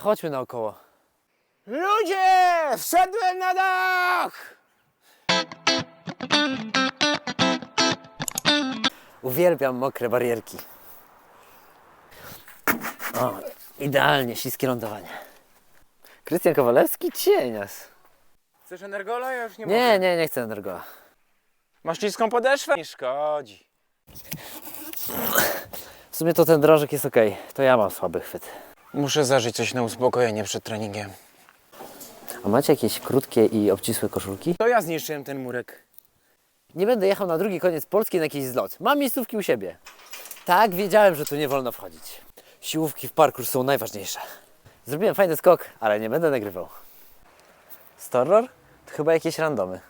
Chodźmy naokoło. Ludzie! Wszedłem na dach! Uwielbiam mokre barierki. O, idealnie, śliskie lądowanie. Krystian Kowalewski, cienias. Chcesz energola? Ja już nie, Nie, mogę. nie, nie chcę energola. Masz śliską podeszwę? Nie szkodzi. W sumie to ten drożek jest ok. To ja mam słaby chwyt. Muszę zażyć coś na uspokojenie przed treningiem. A macie jakieś krótkie i obcisłe koszulki? To ja zniszczyłem ten murek. Nie będę jechał na drugi koniec Polski na jakiś zlot. Mam miejscówki u siebie. Tak, wiedziałem, że tu nie wolno wchodzić. Siłówki w parkour są najważniejsze. Zrobiłem fajny skok, ale nie będę nagrywał. Storror? To chyba jakieś randomy.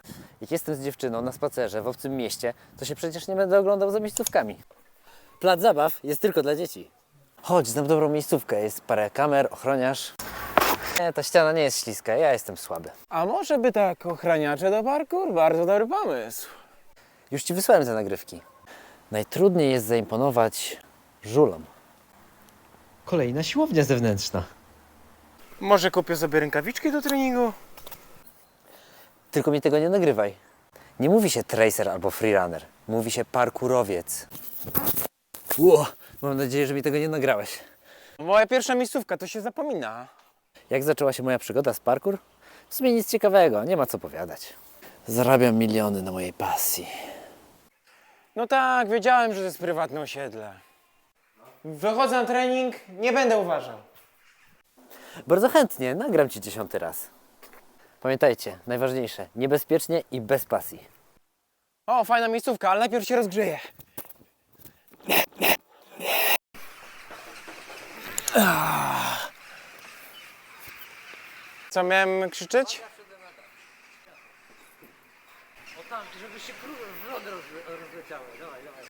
Jak jestem z dziewczyną na spacerze w obcym mieście, to się przecież nie będę oglądał za miejscówkami. Plac zabaw jest tylko dla dzieci. Chodź, znam dobrą miejscówkę. Jest parę kamer, ochroniarz. Nie, ta ściana nie jest śliska, ja jestem słaby. A może by tak ochraniacze do parkour? Bardzo dobry pomysł. Już ci wysłałem te nagrywki. Najtrudniej jest zaimponować żulom. Kolejna siłownia zewnętrzna. Może kupię sobie rękawiczki do treningu? Tylko mi tego nie nagrywaj. Nie mówi się tracer albo freerunner. Mówi się parkurowiec. Ło, mam nadzieję, że mi tego nie nagrałeś. Moja pierwsza miejscówka, to się zapomina. Jak zaczęła się moja przygoda z parkour? W sumie nic ciekawego, nie ma co powiadać. Zarabiam miliony na mojej pasji. No tak, wiedziałem, że to jest prywatne osiedle. Wychodzę na trening, nie będę uważał. Bardzo chętnie, nagram ci dziesiąty raz. Pamiętajcie, najważniejsze, niebezpiecznie i bez pasji. O, fajna miejscówka, ale najpierw się rozgrzeję. Co miałem krzyczeć? O tam, żeby się wrody rozleciały. Dawaj, dawaj.